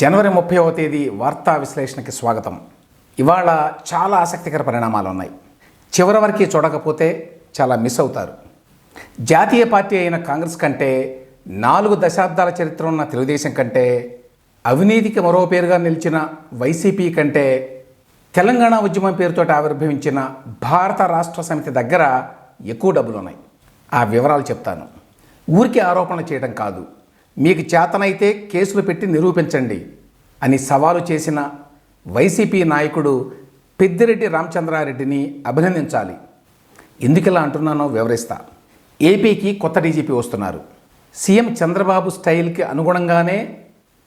జనవరి ముప్పైవ తేదీ వార్తా విశ్లేషణకి స్వాగతం. ఇవాళ చాలా ఆసక్తికర పరిణామాలు ఉన్నాయి చివరి వరకు చూడకపోతే చాలా మిస్ అవుతారు. జాతీయ పార్టీ అయిన కాంగ్రెస్ కంటే నాలుగు దశాబ్దాల చరిత్ర ఉన్న తెలుగుదేశం కంటే అవినీతికి మరో పేరుగా నిలిచిన వైసీపీ కంటే తెలంగాణ ఉద్యమం పేరుతో ఆవిర్భవించిన భారత రాష్ట్ర సమితి దగ్గర ఎక్కువ డబ్బులు ఉన్నాయి ఆ వివరాలు చెప్తాను. ఊరికి ఆరోపణలు చేయడం కాదు. మీకు చేతనైతే కేసులు పెట్టి నిరూపించండి అని సవాలు చేసిన వైసీపీ నాయకుడు పెద్దిరెడ్డి రామచంద్రారెడ్డిని అభినందించాలి. ఎందుకిలా అంటున్నానో వివరిస్తా. ఏపీకి కొత్త డీజీపీ వస్తున్నారు. సీఎం చంద్రబాబు స్టైల్కి అనుగుణంగానే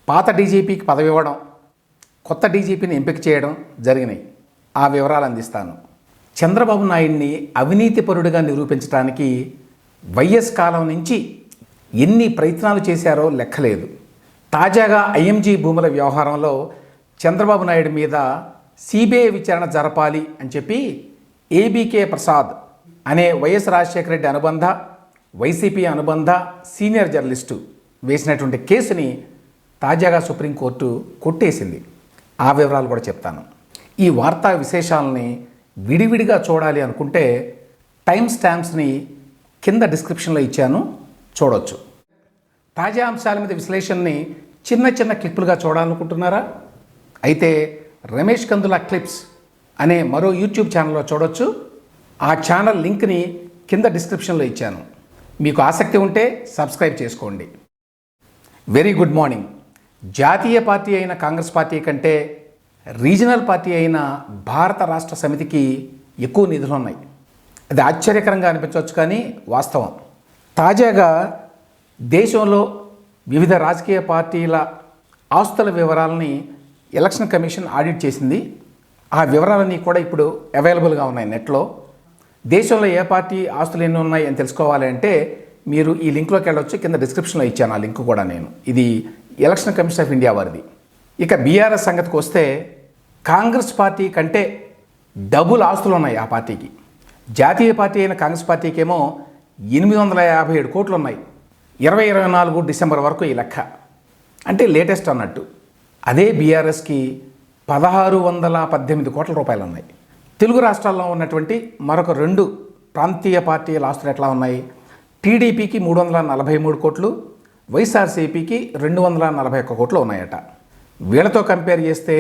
పాత డీజీపీకి పదవి ఇవ్వడం కొత్త డీజీపీని ఎంపిక చేయడం జరిగినాయి. ఆ వివరాలు అందిస్తాను. చంద్రబాబు నాయుడిని అవినీతిపరుడిగా నిరూపించడానికి వైఎస్ కాలం నుంచి ఎన్ని ప్రయత్నాలు చేశారో లెక్కలేదు. తాజాగా ఐఎంజీ భూముల వ్యవహారంలో చంద్రబాబు నాయుడు మీద సిబిఐ విచారణ జరపాలి అని చెప్పి ఏబీకే ప్రసాద్ అనే వైఎస్ రాజశేఖర రెడ్డి అనుబంధ వైసీపీ అనుబంధ సీనియర్ జర్నలిస్టు వేసినటువంటి కేసుని తాజాగా సుప్రీంకోర్టు కొట్టేసింది. ఆ వివరాలు కూడా చెప్తాను. ఈ వార్తా విశేషాలని విడివిడిగా చూడాలి అనుకుంటే టైం స్టాంప్స్ని కింద డిస్క్రిప్షన్లో ఇచ్చాను. చూడొచ్చు. తాజా అంశాల మీద విశ్లేషణని చిన్న చిన్న క్లిప్పులుగా చూడాలనుకుంటున్నారా? అయితే రమేష్ కందుల క్లిప్స్ అనే మరో యూట్యూబ్ ఛానల్లో చూడొచ్చు. ఆ ఛానల్ లింక్ని కింద డిస్క్రిప్షన్లో ఇచ్చాను. మీకు ఆసక్తి ఉంటే సబ్స్క్రైబ్ చేసుకోండి. Very good morning. జాతీయ పార్టీ అయిన కాంగ్రెస్ పార్టీ కంటే రీజనల్ పార్టీ అయిన భారత రాష్ట్ర సమితికి ఎక్కువ నిధులు ఉన్నాయి అది ఆశ్చర్యకరంగా అనిపించవచ్చు కానీ వాస్తవం. తాజాగా దేశంలో వివిధ రాజకీయ పార్టీల ఆస్తుల వివరాలని ఎలక్షన్ కమిషన్ ఆడిట్ చేసింది. ఆ వివరాలన్నీ కూడా ఇప్పుడు అవైలబుల్గా ఉన్నాయి నెట్లో. దేశంలో ఏ పార్టీ ఆస్తులు ఎన్ని ఉన్నాయి అని తెలుసుకోవాలి అంటే మీరు ఈ లింక్లోకి వెళ్ళొచ్చు కింద డిస్క్రిప్షన్లో ఇచ్చాను ఆ లింక్ కూడా నేను. ఇది ఎలక్షన్ కమిషన్ ఆఫ్ ఇండియా వారిది. ఇక బీఆర్ఎస్ సంగతికి వస్తే కాంగ్రెస్ పార్టీ కంటే డబుల్ ఆస్తులు ఉన్నాయి ఆ పార్టీకి. జాతీయ పార్టీ అయిన కాంగ్రెస్ పార్టీకేమో ఎనిమిది వందల యాభై ఏడు కోట్లు ఉన్నాయి ఇరవై ఇరవై నాలుగు డిసెంబర్ వరకు ఈ లెక్క. అంటే లేటెస్ట్ అన్నట్టు. అదే బీఆర్ఎస్కి పదహారు వందల పద్దెనిమిది కోట్ల రూపాయలు ఉన్నాయి తెలుగు రాష్ట్రాల్లో ఉన్నటువంటి మరొక రెండు ప్రాంతీయ పార్టీల ఆస్తులు ఎట్లా ఉన్నాయి? టీడీపీకి మూడు వందల నలభై మూడు కోట్లు వైఎస్ఆర్సీపీకి రెండు వందల నలభై ఒక్క కోట్లు ఉన్నాయట. వీళ్ళతో కంపేర్ చేస్తే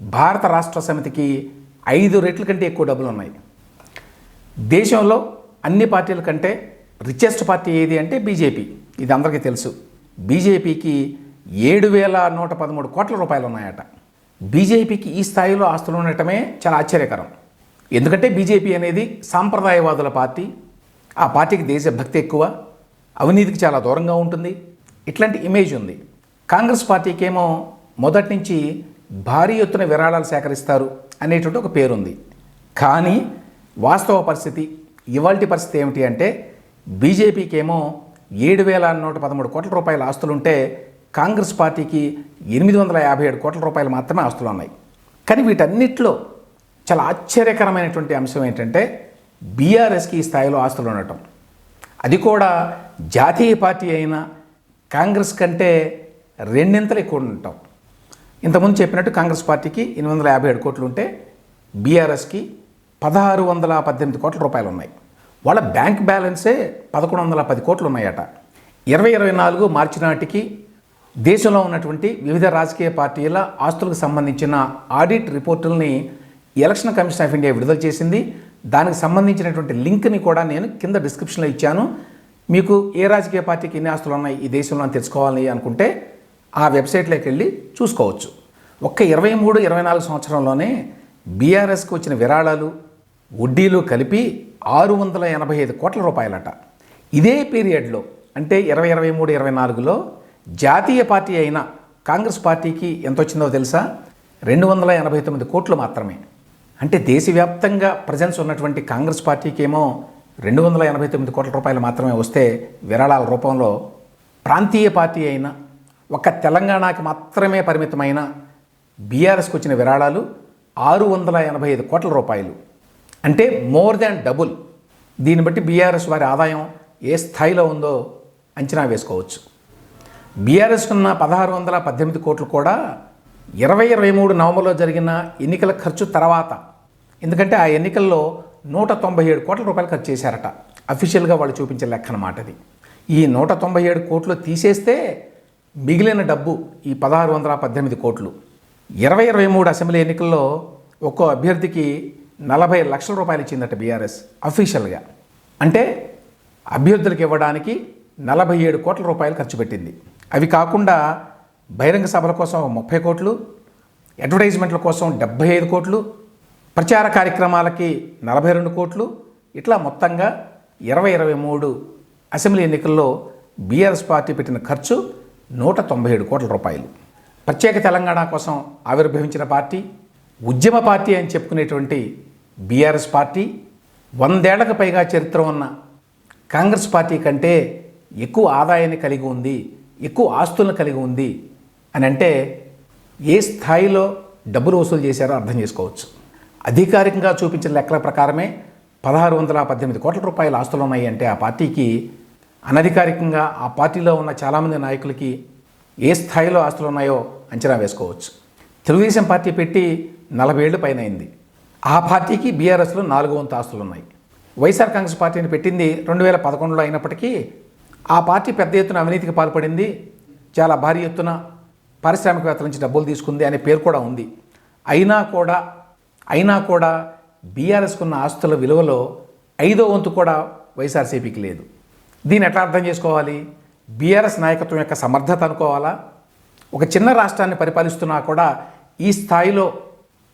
భారత రాష్ట్ర సమితికి ఐదు రెట్ల కంటే ఎక్కువ డబ్బులు ఉన్నాయి దేశంలో అన్ని పార్టీల కంటే రిచెస్ట్ పార్టీ ఏది అంటే బీజేపీ. ఇది అందరికీ తెలుసు. బీజేపీకి ఏడు వేల నూట పదమూడు కోట్ల రూపాయలు ఉన్నాయట. బీజేపీకి ఈ స్థాయిలో ఆస్తులు ఉండటమే చాలా ఆశ్చర్యకరం. ఎందుకంటే బీజేపీ అనేది సాంప్రదాయవాదుల పార్టీ. ఆ పార్టీకి దేశభక్తి ఎక్కువ. అవినీతికి చాలా దూరంగా ఉంటుంది. ఇట్లాంటి ఇమేజ్ ఉంది. కాంగ్రెస్ పార్టీకి ఏమో మొదటి నుంచి భారీ ఎత్తున విరాళాలు సేకరిస్తారు అనేటువంటి ఒక పేరుంది. కానీ వాస్తవ పరిస్థితి ఇవాల్టి పరిస్థితి ఏమిటి అంటే బీజేపీకి ఏమో ఏడు వేల నూట పదమూడు కోట్ల రూపాయల ఆస్తులుంటే కాంగ్రెస్ పార్టీకి ఎనిమిది వందల యాభై ఏడు కోట్ల రూపాయలు మాత్రమే ఆస్తులు ఉన్నాయి కానీ వీటన్నిటిలో చాలా ఆశ్చర్యకరమైనటువంటి అంశం ఏంటంటే బీఆర్ఎస్కి ఈ స్థాయిలో ఆస్తులు ఉండటం. అది కూడా జాతీయ పార్టీ అయిన కాంగ్రెస్ కంటే రెండింతలు ఎక్కువ ఉండటం. ఇంతకుముందు చెప్పినట్టు కాంగ్రెస్ పార్టీకి ఎనిమిది వందల యాభై ఏడు కోట్లు ఉంటే బీఆర్ఎస్కి పదహారు వందల పద్దెనిమిది కోట్ల రూపాయలు ఉన్నాయి వాళ్ళ బ్యాంక్ బ్యాలెన్సే పదకొండు వందల పది కోట్లు ఉన్నాయట ఇరవై ఇరవై నాలుగు మార్చి నాటికి దేశంలో ఉన్నటువంటి వివిధ రాజకీయ పార్టీల ఆస్తులకు సంబంధించిన ఆడిట్ రిపోర్టుల్ని ఎలక్షన్ కమిషన్ ఆఫ్ ఇండియా విడుదల చేసింది. దానికి సంబంధించినటువంటి లింక్ని కూడా నేను కింద డిస్క్రిప్షన్లో ఇచ్చాను. మీకు ఏ రాజకీయ పార్టీకి ఎన్ని ఆస్తులు ఉన్నాయి ఈ దేశంలో అని తెలుసుకోవాలి అనుకుంటే ఆ వెబ్సైట్లోకి వెళ్ళి చూసుకోవచ్చు. ఒక్క ఇరవై మూడు ఇరవై నాలుగు సంవత్సరంలోనే బీఆర్ఎస్కి వచ్చిన విరాళాలు వడ్డీలు కలిపి ఆరు వందల ఎనభై ఐదు కోట్ల రూపాయలట. ఇదే పీరియడ్లో అంటే ఇరవై ఇరవై మూడు ఇరవై నాలుగులో జాతీయ పార్టీ అయిన కాంగ్రెస్ పార్టీకి ఎంత వచ్చిందో తెలుసా? రెండు వందల ఎనభై తొమ్మిది కోట్లు మాత్రమే. అంటే దేశవ్యాప్తంగా ప్రజెన్స్ ఉన్నటువంటి కాంగ్రెస్ పార్టీకి ఏమో రెండు వందల ఎనభై తొమ్మిది కోట్ల రూపాయలు మాత్రమే వస్తే విరాళాల రూపంలో ప్రాంతీయ పార్టీ అయిన ఒక తెలంగాణకి మాత్రమే పరిమితమైన బీఆర్ఎస్కి వచ్చిన విరాళాలు ఆరు వందల ఎనభై ఐదు కోట్ల రూపాయలు. అంటే మోర్ దాన్ డబుల్. దీన్ని బట్టి బీఆర్ఎస్ వారి ఆదాయం ఏ స్థాయిలో ఉందో అంచనా వేసుకోవచ్చు. బీఆర్ఎస్ ఉన్న పదహారు వందల పద్దెనిమిది కోట్లు కూడా ఇరవై ఇరవై మూడు నవంబర్లో జరిగిన ఎన్నికల ఖర్చు తర్వాత. ఎందుకంటే ఆ ఎన్నికల్లో నూట తొంభై ఏడు కోట్ల రూపాయలు ఖర్చు చేశారట. అఫీషియల్గా వాళ్ళు చూపించే లెక్క అనమాట అది. ఈ నూట తొంభై ఏడు కోట్లు తీసేస్తే మిగిలిన డబ్బు ఈ పదహారు వందల పద్దెనిమిది కోట్లు. ఇరవై ఇరవై మూడు అసెంబ్లీ ఎన్నికల్లో ఒక్కో అభ్యర్థికి నలభై లక్షల రూపాయలు ఇచ్చిందట బీఆర్ఎస్ అఫీషియల్గా. అంటే అభ్యర్థులకు ఇవ్వడానికి నలభై ఏడు కోట్ల రూపాయలు ఖర్చు పెట్టింది. అవి కాకుండా బహిరంగ సభల కోసం ముప్పై కోట్లు అడ్వర్టైజ్మెంట్ల కోసం డెబ్బై ఐదు కోట్లు ప్రచార కార్యక్రమాలకి నలభై రెండు కోట్లు ఇట్లా మొత్తంగా ఇరవై ఇరవై మూడు అసెంబ్లీ ఎన్నికల్లో బీఆర్ఎస్ పార్టీ పెట్టిన ఖర్చు నూట తొంభై ఏడు కోట్ల రూపాయలు. ప్రత్యేక తెలంగాణ కోసం ఆవిర్భవించిన పార్టీ ఉద్యమ పార్టీ అని చెప్పుకునేటువంటి బీఆర్ఎస్ పార్టీ వందేళ్ళకు పైగా చరిత్ర ఉన్న కాంగ్రెస్ పార్టీ కంటే ఎక్కువ ఆదాయాన్ని కలిగి ఉంది ఎక్కువ ఆస్తులను కలిగి ఉంది అని అంటే ఏ స్థాయిలో డబ్బులు వసూలు చేశారో అర్థం చేసుకోవచ్చు. అధికారికంగా చూపించిన లెక్కల ప్రకారమే పదహారు వందల పద్దెనిమిది కోట్ల రూపాయల ఆస్తులు ఉన్నాయి అంటే ఆ పార్టీకి అనధికారికంగా ఆ పార్టీలో ఉన్న చాలామంది నాయకులకి ఏ స్థాయిలో ఆస్తులు ఉన్నాయో అంచనా వేసుకోవచ్చు. తెలుగుదేశం పార్టీ పెట్టి నలభై ఏళ్ళు పైన అయింది. ఆ పార్టీకి బీఆర్ఎస్లో నాలుగు వంతు ఆస్తులు ఉన్నాయి వైఎస్ఆర్ కాంగ్రెస్ పార్టీని పెట్టింది రెండు వేల పదకొండులో అయినప్పటికీ ఆ పార్టీ పెద్ద ఎత్తున అవినీతికి పాల్పడింది. చాలా భారీ ఎత్తున పారిశ్రామికవేత్తల నుంచి డబ్బులు తీసుకుంది అనే పేరు కూడా ఉంది. అయినా కూడా అయినా కూడా బీఆర్ఎస్కు ఉన్న ఆస్తుల విలువలో ఐదో వంతు కూడా వైఎస్ఆర్సీపీకి లేదు. దీన్ని ఎట్లా అర్థం చేసుకోవాలి? బీఆర్ఎస్ నాయకత్వం యొక్క సమర్థత అనుకోవాలా? ఒక చిన్న రాష్ట్రాన్ని పరిపాలిస్తున్నా కూడా ఈ స్థాయిలో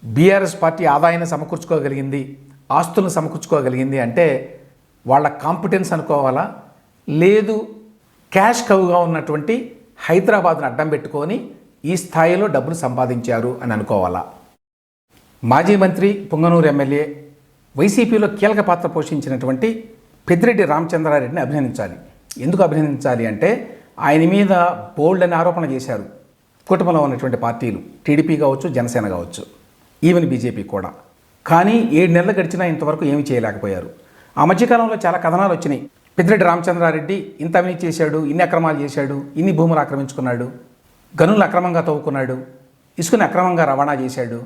బీఆర్ఎస్ పార్టీ ఆదాయాన్ని సమకూర్చుకోగలిగింది ఆస్తులను సమకూర్చుకోగలిగింది అంటే వాళ్ళ కాంపిటెన్స్ అనుకోవాలా? లేదు క్యాష్ కవుగా ఉన్నటువంటి హైదరాబాద్ను అడ్డం పెట్టుకొని ఈ స్థాయిలో డబ్బులు సంపాదించారు అని అనుకోవాలా? మాజీ మంత్రి పొంగనూరు ఎమ్మెల్యే వైసీపీలో కీలక పాత్ర పోషించినటువంటి పెద్దిరెడ్డి రామచంద్రారెడ్డిని అభినందించాలి. ఎందుకు అభినందించాలి అంటే ఆయన మీద బోల్డ్ అని ఆరోపణ చేశారు. కుటుంబంలో ఉన్నటువంటి పార్టీలు టీడీపీ కావచ్చు జనసేన కావచ్చు. ఈవెన్ బీజేపీ కూడా. కానీ ఏడు నెలలు గడిచినా ఇంతవరకు ఏమీ చేయలేకపోయారు. ఆ మధ్యకాలంలో చాలా కథనాలు వచ్చినాయి. పెద్దిరెడ్డి రామచంద్రారెడ్డి ఇంత అవినీతి చేశాడు ఇన్ని అక్రమాలు చేశాడు ఇన్ని భూములు ఆక్రమించుకున్నాడు గనులు అక్రమంగా తవ్వుకున్నాడు ఇసుకని అక్రమంగా రవాణా చేశాడు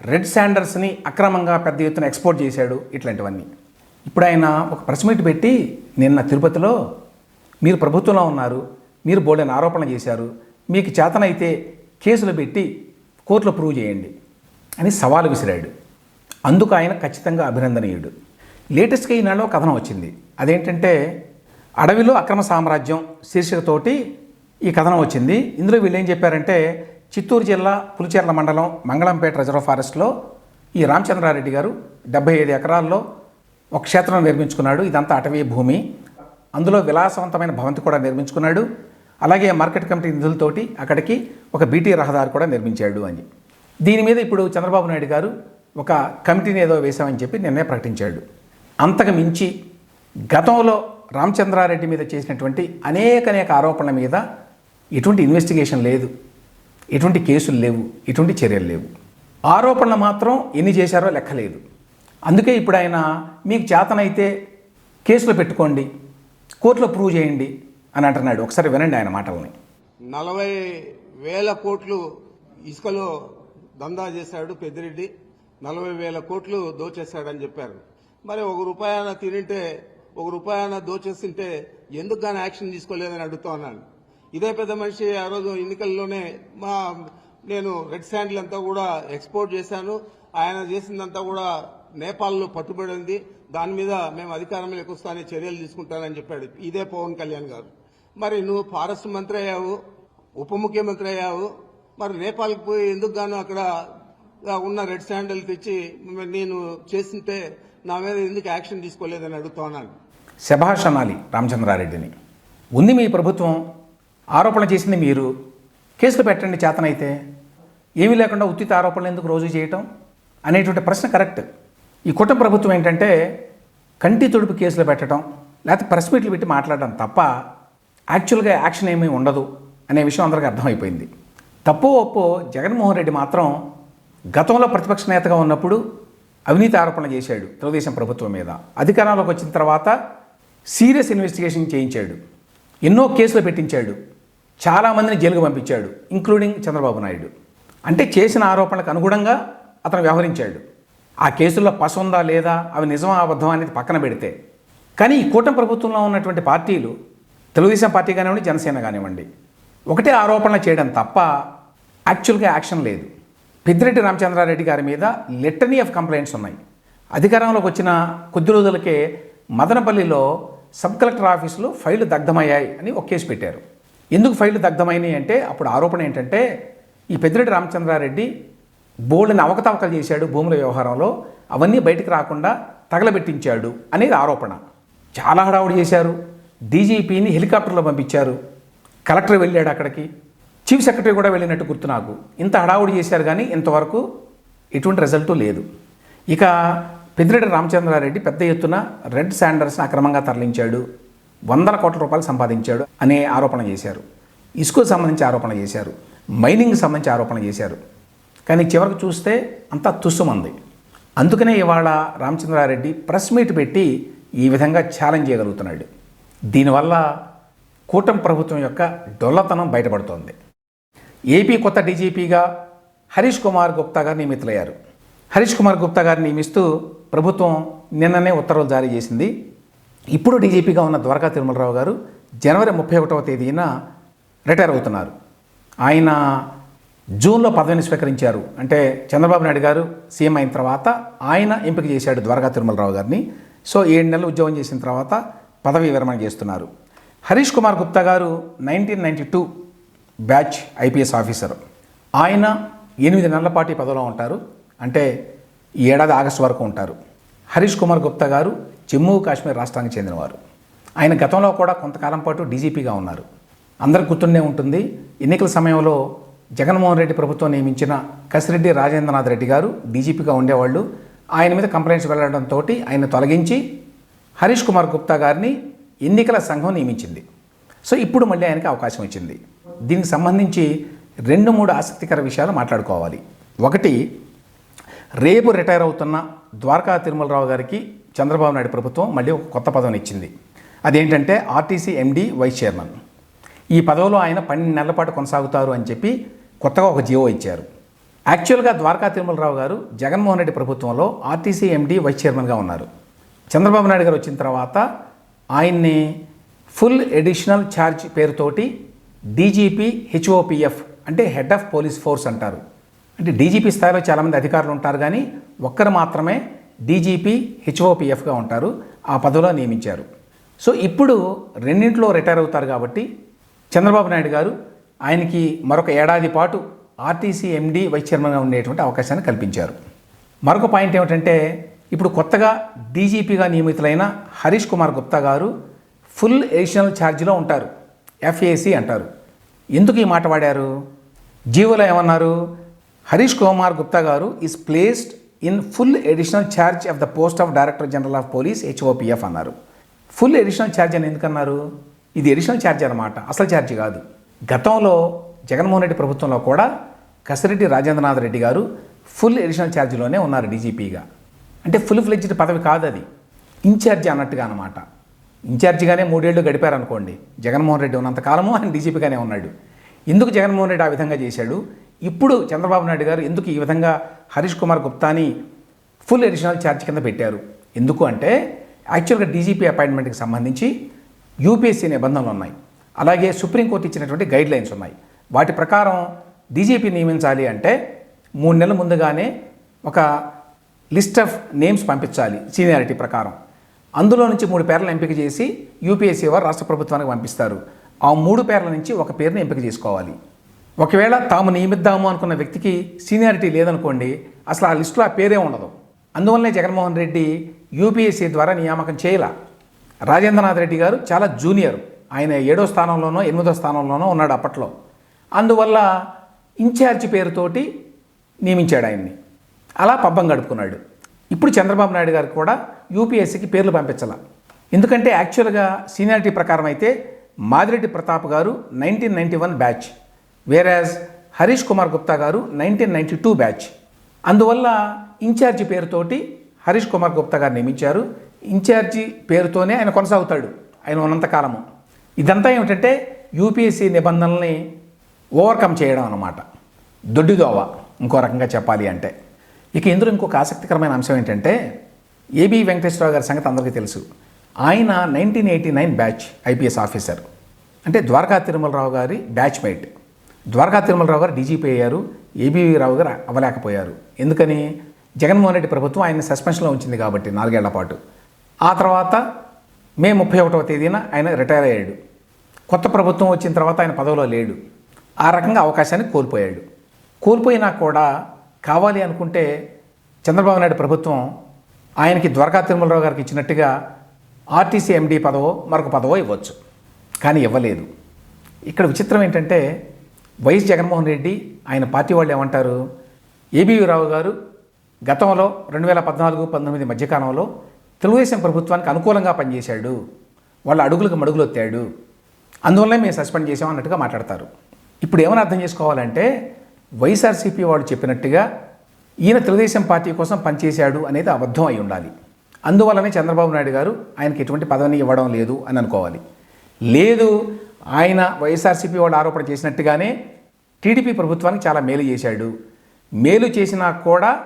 రెడ్ శాండర్స్ని అక్రమంగా పెద్ద ఎత్తున ఎక్స్పోర్ట్ చేశాడు ఇట్లాంటివన్నీ. ఇప్పుడు ఆయన ఒక ప్రెస్ మీట్ పెట్టి నిన్న తిరుపతిలో మీరు ప్రభుత్వంలో ఉన్నారు మీరు బోల్డెన్ ఆరోపణ చేశారు మీకు చేతనైతే కేసులు పెట్టి కోర్టులో ప్రూవ్ చేయండి. అని సవాలు విసిరాడు. అందుకు ఆయన ఖచ్చితంగా అభినందనీయుడు. లేటెస్ట్గా ఈనాడు కథనం వచ్చింది. అదేంటంటే అడవిలో అక్రమ సామ్రాజ్యం శీర్షికతోటి ఈ కథనం వచ్చింది. ఇందులో వీళ్ళు ఏం చెప్పారంటే చిత్తూరు జిల్లా పులిచెర్ల మండలం మంగళంపేట రిజర్వ్ ఫారెస్ట్లో ఈ రామచంద్రారెడ్డి గారు డెబ్బై ఐదు ఎకరాల్లో ఒక క్షేత్రం నిర్మించుకున్నాడు. ఇదంతా అటవీ భూమి. అందులో విలాసవంతమైన భవంతి కూడా నిర్మించుకున్నాడు. అలాగే మార్కెట్ కమిటీ నిధులతోటి అక్కడికి ఒక బీటీ రహదారి కూడా నిర్మించాడు అని. దీని మీద ఇప్పుడు చంద్రబాబు నాయుడు గారు ఒక కమిటీని ఏదో వేశామని చెప్పి నిన్నే ప్రకటించాడు. అంతకు మించి గతంలో రామచంద్రారెడ్డి మీద చేసినటువంటి అనేక అనేక ఆరోపణల మీద ఎటువంటి ఇన్వెస్టిగేషన్ లేదు. ఎటువంటి కేసులు లేవు. ఎటువంటి చర్యలు లేవు. ఆరోపణలు మాత్రం ఎన్ని చేశారో లెక్కలేదు అందుకే ఇప్పుడు ఆయన మీకు చేతనైతే కేసులు పెట్టుకోండి కోర్టులో ప్రూవ్ చేయండి అని అంటున్నాడు. ఒకసారి వినండి ఆయన మాటల్ని. నలభై వేల కోట్లు ఇసుకలో దందా చేశాడు పెద్దిరెడ్డి. నలభై వేల కోట్లు దోచేశాడని చెప్పారు. మరి ఒక రూపాయన తినింటే ఒక రూపాయన దోచేస్తుంటే ఎందుకు కానీ యాక్షన్ తీసుకోలేదని అడుగుతా ఉన్నాను. ఇదే పెద్ద మనిషి ఆ రోజు ఎన్నికల్లోనే మా నేను రెడ్ శాండిల్ అంతా కూడా ఎక్స్పోర్ట్ చేశాను. ఆయన చేసిందంతా కూడా నేపాల్లో పట్టుబడింది. దాని మీద మేము అధికారంలోకి వస్తానే చర్యలు తీసుకుంటానని చెప్పాడు. ఇదే పవన్ కళ్యాణ్ గారు. మరి నువ్వు ఫారెస్ట్ మంత్రి అయ్యావు ఉప ముఖ్యమంత్రి అయ్యావు. మరి నేపాల్కి పోయి ఎందుకు గాను అక్కడ ఉన్న రెడ్ శాండల్ తెచ్చి నేను చేస్తుంటే నా మీద ఎందుకు యాక్షన్ తీసుకోలేదని అడుగుతున్నాను శభాష్ అనాలి రామచంద్రారెడ్డిని. ఉంది మీ ప్రభుత్వం? ఆరోపణ చేసింది మీరు. కేసులు పెట్టండి చేతనైతే. ఏమీ లేకుండా ఉత్తిత ఆరోపణలు ఎందుకు రోజు చేయటం? అనేటువంటి ప్రశ్న కరెక్ట్. ఈ కుటుంబ ప్రభుత్వం ఏంటంటే కంటి తొడుపు కేసులు పెట్టడం లేకపోతే ప్రెస్ మీట్లు పెట్టి మాట్లాడడం తప్ప యాక్చువల్గా యాక్షన్ ఏమీ ఉండదు అనే విషయం అందరికీ అర్థమైపోయింది. తప్పో ఒప్పో జగన్మోహన్ రెడ్డి మాత్రం గతంలో ప్రతిపక్ష నేతగా ఉన్నప్పుడు అవినీతి ఆరోపణ చేశాడు తెలుగుదేశం ప్రభుత్వం మీద. అధికారంలోకి వచ్చిన తర్వాత సీరియస్ ఇన్వెస్టిగేషన్ చేయించాడు. ఎన్నో కేసులు పెట్టించాడు. చాలామందిని జైలుకు పంపించాడు ఇంక్లూడింగ్ చంద్రబాబు నాయుడు. అంటే చేసిన ఆరోపణలకు అనుగుణంగా అతను వ్యవహరించాడు. ఆ కేసుల్లో పస ఉందా లేదా అవి నిజమా అబద్ధం అనేది పక్కన పెడితే. కానీ ఈ కూటమి ప్రభుత్వంలో ఉన్నటువంటి పార్టీలు తెలుగుదేశం పార్టీ కానివ్వండి జనసేన కానివ్వండి ఒకటే ఆరోపణలు చేయడం తప్ప యాక్చువల్గా యాక్షన్ లేదు. పెద్దిరెడ్డి రామచంద్రారెడ్డి గారి మీద లెటనీ ఆఫ్ కంప్లైంట్స్ ఉన్నాయి. అధికారంలోకి వచ్చిన కొద్ది రోజులకే మదనపల్లిలో సబ్ కలెక్టర్ ఆఫీసులో ఫైళ్ళు దగ్ధమయ్యాయి అని ఒక కేసు పెట్టారు. ఎందుకు ఫైళ్ళు దగ్ధమైనాయి అంటే అప్పుడు ఆరోపణ ఏంటంటే ఈ పెద్దిరెడ్డి రామచంద్రారెడ్డి బోల్డ్ని అవకతవకలు చేశాడు భూముల వ్యవహారంలో అవన్నీ బయటకు రాకుండా తగలబెట్టించాడు అనేది ఆరోపణ. చాలా హడావుడి చేశారు. డీజీపీని హెలికాప్టర్లో పంపించారు. కలెక్టర్ వెళ్ళాడు అక్కడికి. చీఫ్ సెక్రటరీ కూడా వెళ్ళినట్టు గుర్తు నాకు. ఇంత హడావుడి చేశారు కానీ ఇంతవరకు ఎటువంటి రిజల్టు లేదు. ఇక పెద్దిరెడ్డి రామచంద్రారెడ్డి పెద్ద ఎత్తున రెడ్ శాండర్స్ని అక్రమంగా తరలించాడు. వందల కోట్ల రూపాయలు సంపాదించాడు అనే ఆరోపణ చేశారు. ఇసుకు సంబంధించి ఆరోపణ చేశారు. మైనింగ్ సంబంధించి ఆరోపణ చేశారు. కానీ చివరికి చూస్తే అంతా తుస్సుమంది అందుకనే ఇవాళ రామచంద్రారెడ్డి ప్రెస్ మీట్ పెట్టి ఈ విధంగా ఛాలెంజ్ చేయగలుగుతున్నాడు. దీనివల్ల కూటమి ప్రభుత్వం యొక్క డొల్లతనం బయటపడుతోంది. ఏపీ కొత్త డీజీపీగా హరీష్ కుమార్ గుప్తా గారు నియమితులయ్యారు. హరీష్ కుమార్ గుప్తా గారిని నియమిస్తూ ప్రభుత్వం నిన్ననే ఉత్తర్వులు జారీ చేసింది. ఇప్పుడు డీజీపీగా ఉన్న ద్వారకా తిరుమలరావు గారు జనవరి ముప్పై ఒకటవ తేదీన రిటైర్ అవుతున్నారు. ఆయన జూన్లో పదవిని స్వీకరించారు. అంటే చంద్రబాబు నాయుడు గారు సీఎం అయిన తర్వాత ఆయన ఎంపిక చేశాడు ద్వారకా తిరుమలరావు గారిని. సో ఏడు నెలలు ఉద్యోగం చేసిన తర్వాత పదవి విరమణ చేస్తున్నారు. Harish Kumar Gupta garu nineteen ninety two batch IPS officer. ఆయన ఎనిమిది నెలల పాటు పదవిలో ఉంటారు. అంటే ఈ ఏడాది ఆగస్టు వరకు ఉంటారు. హరీష్ కుమార్ గుప్తా గారు జమ్మూ కాశ్మీర్ రాష్ట్రానికి చెందినవారు. ఆయన గతంలో కూడా కొంతకాలం పాటు డీజీపీగా ఉన్నారు. అందరు గుర్తుండే ఉంటుంది. ఎన్నికల సమయంలో జగన్మోహన్ రెడ్డి ప్రభుత్వం నియమించిన కసిరెడ్డి రాజేంద్రనాథ్ రెడ్డి గారు డీజీపీగా ఉండేవాళ్ళు. ఆయన మీద కంప్లైంట్స్ వెళ్ళడంతో ఆయన తొలగించి హరీష్ కుమార్ గుప్తా గారిని ఎన్నికల సంఘం నియమించింది. సో ఇప్పుడు మళ్ళీ ఆయనకి అవకాశం ఇచ్చింది. దీనికి సంబంధించి రెండు మూడు ఆసక్తికర విషయాలు మాట్లాడుకోవాలి. ఒకటి రేపు రిటైర్ అవుతున్న ద్వారకా తిరుమలరావు గారికి చంద్రబాబు నాయుడు ప్రభుత్వం మళ్ళీ ఒక కొత్త పదవిని ఇచ్చింది. అదేంటంటే ఆర్టీసీ ఎండీ వైస్ చైర్మన్. ఈ పదవిలో ఆయన పన్నెండు నెలల పాటు కొనసాగుతారు అని చెప్పి కొత్తగా ఒక జీవో ఇచ్చారు. యాక్చువల్గా ద్వారకా తిరుమలరావు గారు జగన్మోహన్ రెడ్డి ప్రభుత్వంలో ఆర్టీసీ ఎండీ వైస్ చైర్మన్గా ఉన్నారు. చంద్రబాబు నాయుడు గారు వచ్చిన తర్వాత ఆయన్ని ఫుల్ ఎడిషనల్ ఛార్జ్ పేరుతోటి డీజీపీ హెచ్ఓపిఎఫ్ అంటే హెడ్ ఆఫ్ పోలీస్ ఫోర్స్ అంటారు. అంటే డీజీపీ స్థాయిలో చాలామంది అధికారులు ఉంటారు కానీ ఒక్కరు మాత్రమే డీజీపీ హెచ్ఓపిఎఫ్గా ఉంటారు. ఆ పదవిలో నియమించారు. సో ఇప్పుడు రెండింటిలో రిటైర్ అవుతారు కాబట్టి చంద్రబాబు నాయుడు గారు ఆయనకి మరొక ఏడాది పాటు ఆర్టీసీ ఎండీ వైస్ చైర్మన్గా ఉండేటువంటి అవకాశాన్ని కల్పించారు. మరొక పాయింట్ ఏమిటంటే ఇప్పుడు కొత్తగా డీజీపీగా నియమితులైన హరీష్ కుమార్ గుప్తా గారు ఫుల్ ఎడిషనల్ ఛార్జీలో ఉంటారు. ఎఫ్ఏసి అంటారు. ఎందుకు ఈ మాట వాడారు? జీవోలో ఏమన్నారు? Harish Kumar Gupta garu is placed in full additional charge of the post of director general of police HOPF అన్నారు. ఫుల్ ఎడిషనల్ ఛార్జ్ అని ఎందుకన్నారు? ఇది ఎడిషనల్ ఛార్జ్ అనమాట అసలు ఛార్జ్ కాదు. గతంలో జగన్మోహన్ రెడ్డి ప్రభుత్వంలో కూడా కసిరెడ్డి రాజేంద్రనాథ్ రెడ్డి గారు ఫుల్ ఎడిషనల్ ఛార్జ్లోనే ఉన్నారు డీజీపీగా. అంటే ఫుల్ ఫ్లెడ్జ్డ్ పదవి కాదు అది ఇన్ఛార్జి అన్నట్టుగా అనమాట ఇన్ఛార్జిగానే మూడేళ్ళు గడిపారనుకోండి. జగన్మోహన్ రెడ్డి ఉన్నంతకాలము ఆయన డీజీపీగానే ఉన్నాడు. ఎందుకు జగన్మోహన్ రెడ్డి ఆ విధంగా చేశాడు? ఇప్పుడు చంద్రబాబు నాయుడు గారు ఎందుకు ఈ విధంగా హరీష్ కుమార్ గుప్తాని ఫుల్ ఎడిషనల్ ఛార్జ్ కింద పెట్టారు? ఎందుకు అంటే యాక్చువల్గా డీజీపీ అపాయింట్మెంట్కి సంబంధించి యూపీఎస్సీ నిబంధనలు ఉన్నాయి. అలాగే సుప్రీంకోర్టు ఇచ్చినటువంటి గైడ్ లైన్స్ ఉన్నాయి. వాటి ప్రకారం డీజీపీ నియమించాలి అంటే మూడు నెలల ముందుగానే ఒక లిస్ట్ ఆఫ్ నేమ్స్ పంపించాలి సీనియారిటీ ప్రకారం. అందులో నుంచి మూడు పేర్లను ఎంపిక చేసి యూపీఎస్సీ వారు రాష్ట్ర ప్రభుత్వానికి పంపిస్తారు. ఆ మూడు పేర్ల నుంచి ఒక పేరుని ఎంపిక చేసుకోవాలి. ఒకవేళ తాము నియమిద్దాము అనుకున్న వ్యక్తికి సీనియారిటీ లేదనుకోండి అసలు ఆ లిస్టులో ఆ పేరే ఉండదు. అందువల్లనే జగన్మోహన్ రెడ్డి యూపీఎస్సీ ద్వారా నియామకం చేయాల. రాజేంద్రనాథ్ రెడ్డి గారు చాలా జూనియర్. ఆయన ఏడో స్థానంలోనో ఎనిమిదో స్థానంలోనో ఉన్నాడు అప్పట్లో. అందువల్ల ఇన్ఛార్జ్ పేరుతోటి నియమించాడు ఆయన్ని. అలా పబ్బం గడుపుకున్నాడు. ఇప్పుడు చంద్రబాబు నాయుడు గారు కూడా యూపీఎస్సీకి పేర్లు పంపించాల. ఎందుకంటే యాక్చువల్గా సీనియారిటీ ప్రకారం అయితే మాదిరెడ్డి ప్రతాప్ గారు nineteen ninety one batch వేరాజ్ Harish Kumar Gupta garu nineteen ninety two batch. అందువల్ల ఇన్ఛార్జి పేరుతోటి హరీష్ కుమార్ గుప్తా గారు నియమించారు. ఇన్ఛార్జి పేరుతోనే ఆయన కొనసాగుతాడు ఆయన ఉన్నంతకాలము ఇదంతా ఏమిటంటే యూపీఎస్సీ నిబంధనల్ని ఓవర్కమ్ చేయడం అన్నమాట. దొడ్డిదోవ ఇంకో రకంగా చెప్పాలి అంటే. ఇక ఇందులో ఇంకొక ఆసక్తికరమైన అంశం ఏంటంటే ఏబి వెంకటేశ్వరరావు గారి సంగతి అందరికీ తెలుసు. ఆయన nineteen eighty nine batch IPS officer. అంటే ద్వారకా తిరుమలరావు గారి బ్యాచ్ మేట్ ద్వారకా తిరుమలరావు గారు డీజీపీ అయ్యారు ఏబీవీ రావు గారు అవ్వలేకపోయారు. ఎందుకని? జగన్మోహన్ రెడ్డి ప్రభుత్వం ఆయన సస్పెన్షన్లో ఉంచింది కాబట్టి నాలుగేళ్ళ పాటు. ఆ తర్వాత మే ముప్పై ఒకటవ తేదీన ఆయన రిటైర్ అయ్యాడు. కొత్త ప్రభుత్వం వచ్చిన తర్వాత ఆయన పదవిలో లేడు. ఆ రకంగా అవకాశాన్ని కోల్పోయాడు. కోల్పోయినా కూడా కావాలి అనుకుంటే చంద్రబాబు నాయుడు ప్రభుత్వం ఆయనకి ద్వారకా తిరుమలరావు గారికి ఇచ్చినట్టుగా ఆర్టీసీ ఎండీ పదవో మరొక పదవో ఇవ్వచ్చు. కానీ ఇవ్వలేదు. ఇక్కడ విచిత్రం ఏంటంటే వైఎస్ జగన్మోహన్ రెడ్డి ఆయన పార్టీ వాళ్ళు ఏమంటారు? ఏబీవీ రావు గారు గతంలో రెండు వేల పద్నాలుగు పంతొమ్మిది మధ్యకాలంలో తెలుగుదేశం ప్రభుత్వానికి అనుకూలంగా పనిచేశాడు. వాళ్ళ అడుగులకు మడుగులు ఒత్తాడు అందువల్లే మేము సస్పెండ్ చేసాం అన్నట్టుగా మాట్లాడతారు. ఇప్పుడు ఏమని అర్థం చేసుకోవాలంటే వైఎస్ఆర్సీపీ వాళ్ళు చెప్పినట్టుగా ఈయన తెలుగుదేశం పార్టీ కోసం పనిచేశాడు అనేది అబద్ధం అయి ఉండాలి. అందువల్లనే చంద్రబాబు నాయుడు గారు ఆయనకి ఎటువంటి పదవిని ఇవ్వడం లేదు అని అనుకోవాలి. లేదు ఆయన వైఎస్ఆర్సీపీ వాళ్ళు ఆరోపణ చేసినట్టుగానే టీడీపీ ప్రభుత్వానికి చాలా మేలు చేశాడు. మేలు చేసినా కూడా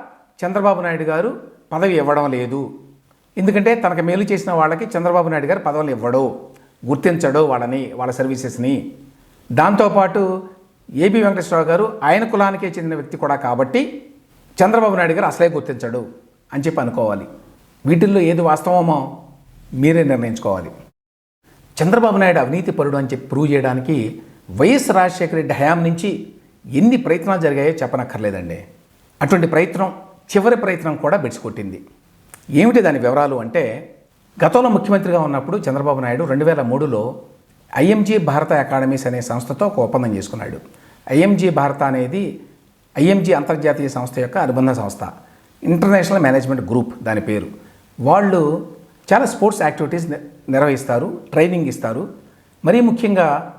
చంద్రబాబు నాయుడు గారు పదవి ఇవ్వడం లేదు. ఎందుకంటే తనకు మేలు చేసిన వాళ్ళకి చంద్రబాబు నాయుడు గారు పదవులు ఇవ్వడు గుర్తించడు వాళ్ళని వాళ్ళ సర్వీసెస్ని. దాంతోపాటు ఏబి వెంకటేశ్వరరావు గారు ఆయన కులానికే చెందిన వ్యక్తి కూడా కాబట్టి చంద్రబాబు నాయుడు గారు అసలే గుర్తించడు అని చెప్పి అనుకోవాలి. వీటిల్లో ఏది వాస్తవమో మీరే నిర్ణయించుకోవాలి. చంద్రబాబు నాయుడు అవినీతి పరుడు అని చెప్పి ప్రూవ్ చేయడానికి వైఎస్ రాజశేఖర రెడ్డి హయాం నుంచి ఎన్ని ప్రయత్నాలు జరిగాయో చెప్పనక్కర్లేదండి. అటువంటి ప్రయత్నం చివరి ప్రయత్నం కూడా బెడిసికొట్టింది. ఏమిటి దాని వివరాలు అంటే గతంలో ముఖ్యమంత్రిగా ఉన్నప్పుడు చంద్రబాబు నాయుడు రెండు వేల మూడులో ఐఎంజీ భారత అకాడమీస్ అనే సంస్థతో ఒక ఒప్పందం చేసుకున్నాడు. ఐఎంజీ భారత అనేది ఐఎంజీ అంతర్జాతీయ సంస్థ యొక్క అనుబంధ సంస్థ. ఇంటర్నేషనల్ మేనేజ్మెంట్ గ్రూప్ దాని పేరు. వాళ్ళు చాలా స్పోర్ట్స్ యాక్టివిటీస్ నిర్వహిస్తారు ట్రైనింగ్ ఇస్తారు. మరీ ముఖ్యంగా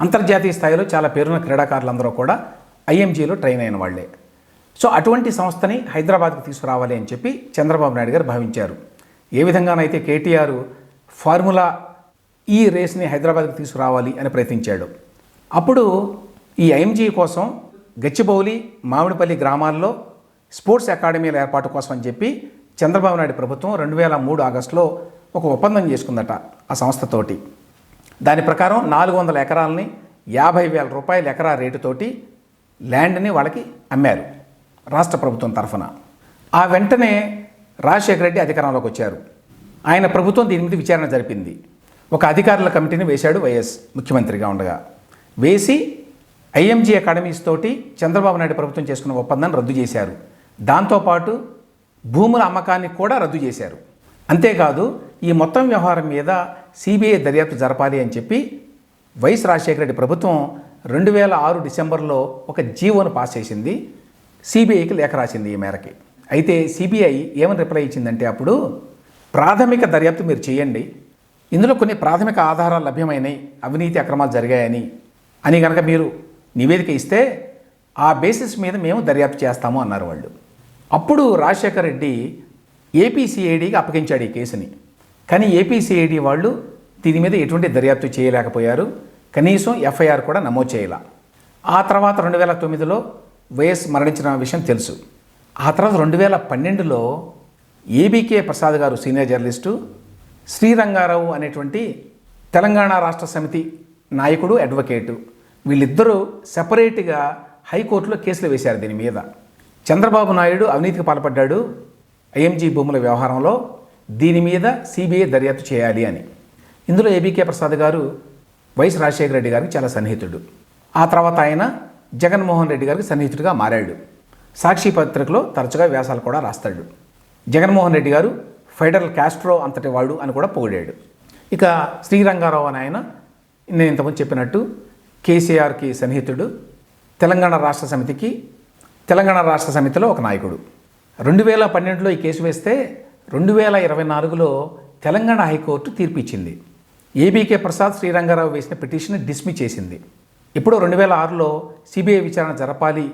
అంతర్జాతీయ స్థాయిలో చాలా పేరున్న క్రీడాకారులందరూ కూడా ఐఎంజీలో ట్రైన్ అయిన వాళ్ళే. సో అటువంటి సంస్థని హైదరాబాద్కి తీసుకురావాలి అని చెప్పి చంద్రబాబు నాయుడు గారు భావించారు. ఏ విధంగానైతే కేటీఆర్ ఫార్ములా ఈ రేస్ని హైదరాబాద్కి తీసుకురావాలి అని ప్రయత్నించాడు. అప్పుడు ఈ ఐఎంజీ కోసం గచ్చిబౌలి మామిడిపల్లి గ్రామాల్లో స్పోర్ట్స్ అకాడమీల ఏర్పాటు కోసం అని చెప్పి చంద్రబాబు నాయుడు ప్రభుత్వం రెండు వేల మూడు ఆగస్టులో ఒక ఒప్పందం చేసుకుందట ఆ సంస్థతోటి. దాని ప్రకారం నాలుగు వందల ఎకరాలని యాభై వేల రూపాయల ఎకరా రేటుతోటి ల్యాండ్ని వాళ్ళకి అమ్మారు రాష్ట్ర ప్రభుత్వం తరఫున. ఆ వెంటనే రాజశేఖర రెడ్డి అధికారంలోకి వచ్చారు. ఆయన ప్రభుత్వం దీని మీద విచారణ జరిపింది. ఒక అధికారుల కమిటీని వేశాడు వైఎస్ ముఖ్యమంత్రిగా ఉండగా. వేసి ఐఎంజీ అకాడమీస్ తోటి చంద్రబాబు నాయుడు ప్రభుత్వం చేసుకున్న ఒప్పందాన్ని రద్దు చేశారు. దాంతోపాటు భూముల అమ్మకాన్ని కూడా రద్దు చేశారు. అంతేకాదు ఈ మొత్తం వ్యవహారం మీద సిబిఐ దర్యాప్తు జరపాలి అని చెప్పి వైఎస్ రాజశేఖర రెడ్డి ప్రభుత్వం రెండు వేల ఆరు డిసెంబర్లో ఒక జీవోను పాస్ చేసింది. సిబిఐకి లేఖ రాసింది ఈ మేరకి. అయితే సిబిఐ ఏమని రిప్లై ఇచ్చిందంటే అప్పుడు ప్రాథమిక దర్యాప్తు మీరు చేయండి. ఇందులో కొన్ని ప్రాథమిక ఆధారాలు లభ్యమైనవి అవినీతి అక్రమాలు జరిగాయని. అని కనుక మీరు నివేదిక ఇస్తే ఆ బేసిస్ మీద మేము దర్యాప్తు చేస్తాము అన్నారు వాళ్ళు. అప్పుడు రాజశేఖర రెడ్డి ఏపీసీఐడికి అప్పగించాడు ఈ కేసుని. కానీ ఏపీసీఐడి వాళ్ళు దీని మీద ఎటువంటి దర్యాప్తు చేయలేకపోయారు. కనీసం ఎఫ్ఐఆర్ కూడా నమోదు చేయాల. ఆ తర్వాత రెండు వేల తొమ్మిదిలో వైఎస్ మరణించిన విషయం తెలుసు. ఆ తర్వాత రెండు వేల పన్నెండులో ఏబీకే ప్రసాద్ గారు సీనియర్ జర్నలిస్టు శ్రీరంగారావు అనేటువంటి తెలంగాణ రాష్ట్ర సమితి నాయకుడు అడ్వకేటు వీళ్ళిద్దరూ సెపరేట్గా హైకోర్టులో కేసులు వేశారు దీని మీద. చంద్రబాబు నాయుడు అవినీతికి పాల్పడ్డాడు ఐఎంజీ భూముల వ్యవహారంలో దీని మీద సిబిఐ దర్యాప్తు చేయాలి అని. ఇందులో ఏబీకే ప్రసాద్ గారు వైఎస్ రాజశేఖర రెడ్డి గారికి చాలా సన్నిహితుడు. ఆ తర్వాత ఆయన జగన్మోహన్ రెడ్డి గారికి సన్నిహితుడిగా మారాడు. సాక్షి పత్రికలో తరచుగా వ్యాసాలు కూడా రాస్తాడు. జగన్మోహన్ రెడ్డి గారు ఫెడరల్ క్యాస్ట్రో అంతటి వాడు అని కూడా పొగిడాడు. ఇక శ్రీరంగారావు అని ఆయన నేను ఇంతకుముందు చెప్పినట్టు కేసీఆర్కి సన్నిహితుడు తెలంగాణ రాష్ట్ర సమితికి తెలంగాణ రాష్ట్ర సమితిలో ఒక నాయకుడు. రెండు వేల పన్నెండులో ఈ కేసు వేస్తే రెండు వేల ఇరవై నాలుగులో తెలంగాణ హైకోర్టు తీర్పు ఇచ్చింది ఏబీకే ప్రసాద్ శ్రీరంగారావు వేసిన పిటిషన్ డిస్మిస్ చేసింది. ఇప్పుడు రెండు వేల ఆరులో సిబిఐ విచారణ జరపాలి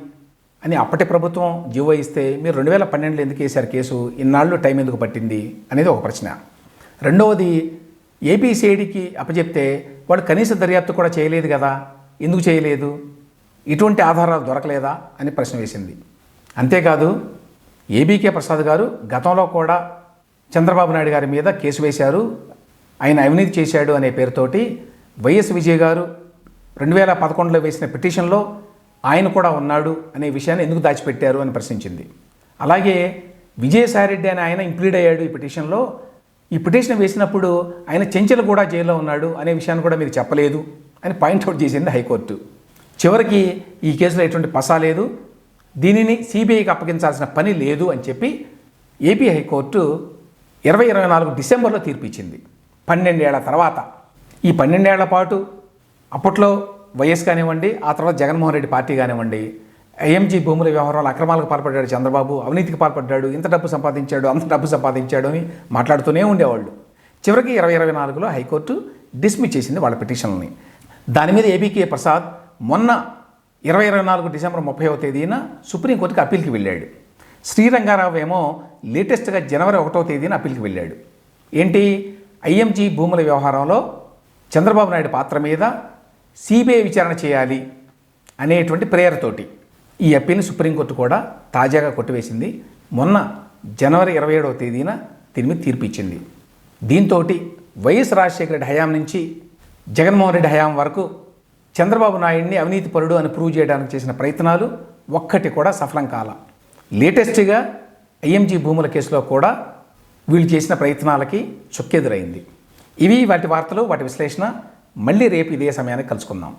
అని అప్పటి ప్రభుత్వం జీవో ఇస్తే మీరు రెండు వేల పన్నెండులో ఎందుకు వేశారు కేసు? ఇన్నాళ్ళు టైం ఎందుకు పట్టింది? అనేది ఒక ప్రశ్న. రెండవది ఏపీసీఐడికి అప్పచెప్తే వాడు కనీస దర్యాప్తు కూడా చేయలేదు కదా? ఎందుకు చేయలేదు? ఇటువంటి ఆధారాలు దొరకలేదా? అని ప్రశ్న వేసింది. అంతేకాదు ఏబీకే ప్రసాద్ గారు గతంలో కూడా చంద్రబాబు నాయుడు గారి మీద కేసు వేశారు. ఆయన అవినీతి చేశాడు అనే పేరుతోటి వైఎస్ విజయ్ గారు రెండు వేల పదకొండులో వేసిన పిటిషన్లో ఆయన కూడా ఉన్నాడు అనే విషయాన్ని ఎందుకు దాచిపెట్టారు అని ప్రశ్నించింది. అలాగే విజయసాయిరెడ్డి అని ఆయన ఇంప్లీడ్ అయ్యాడు ఈ పిటిషన్లో. ఈ పిటిషన్ వేసినప్పుడు ఆయన చెంచలు కూడా జైల్లో ఉన్నాడు అనే విషయాన్ని కూడా మీరు చెప్పలేదు అని పాయింట్అవుట్ చేసింది హైకోర్టు. చివరికి ఈ కేసులో ఎటువంటి పసా లేదు. దీనిని సిబిఐకి అప్పగించాల్సిన పని లేదు అని చెప్పి ఏపీ హైకోర్టు ఇరవై ఇరవై నాలుగు డిసెంబర్లో తీర్పు ఇచ్చింది పన్నెండేళ్ళ తర్వాత. ఈ పన్నెండేళ్ళ పాటు అప్పట్లో వైఎస్ కానివ్వండి ఆ తర్వాత జగన్మోహన్ రెడ్డి పార్టీ కానివ్వండి ఐఎంజీ భూముల వ్యవహారాలు అక్రమాలకు పాల్పడ్డాడు చంద్రబాబు అవినీతికి పాల్పడ్డాడు ఇంత డబ్బు సంపాదించాడు అంత డబ్బు సంపాదించాడు అని మాట్లాడుతూనే ఉండేవాళ్ళు. చివరికి ఇరవై ఇరవై నాలుగులో హైకోర్టు డిస్మిస్ చేసింది వాళ్ళ పిటిషన్లని. దాని మీద ఏబీకే ప్రసాద్ మొన్న ఇరవై ఇరవై నాలుగు డిసెంబర్ ముప్పైవ తేదీన సుప్రీంకోర్టుకి అప్పీల్కి వెళ్ళాడు. శ్రీరంగారావు ఏమో లేటెస్ట్గా జనవరి ఒకటో తేదీన అప్పీల్కి వెళ్ళాడు. ఏంటి? ఐఎంజీ భూముల వ్యవహారంలో చంద్రబాబు నాయుడు పాత్ర మీద సిబిఐ విచారణ చేయాలి అనేటువంటి ప్రేయర్తోటి ఈ అప్పీల్ని సుప్రీంకోర్టు కూడా తాజాగా కొట్టివేసింది. మొన్న జనవరి ఇరవై ఏడవ తేదీన తిరిగి తీర్పు ఇచ్చింది. దీంతో వైఎస్ రాజశేఖర రెడ్డి హయాం నుంచి జగన్మోహన్ రెడ్డి హయాం వరకు చంద్రబాబు నాయుడిని అవినీతి పరుడు అని ప్రూవ్ చేయడానికి చేసిన ప్రయత్నాలు ఒక్కటి కూడా సఫలం కాల. లేటెస్ట్గా ఐఎంజీ భూముల కేసులో కూడా వీళ్ళు చేసిన ప్రయత్నాలకి చుక్కెదురైంది. ఇవి వాటి వార్తలు వాటి విశ్లేషణ మళ్ళీ రేపు ఇదే సమయానికి కలుసుకుందాం.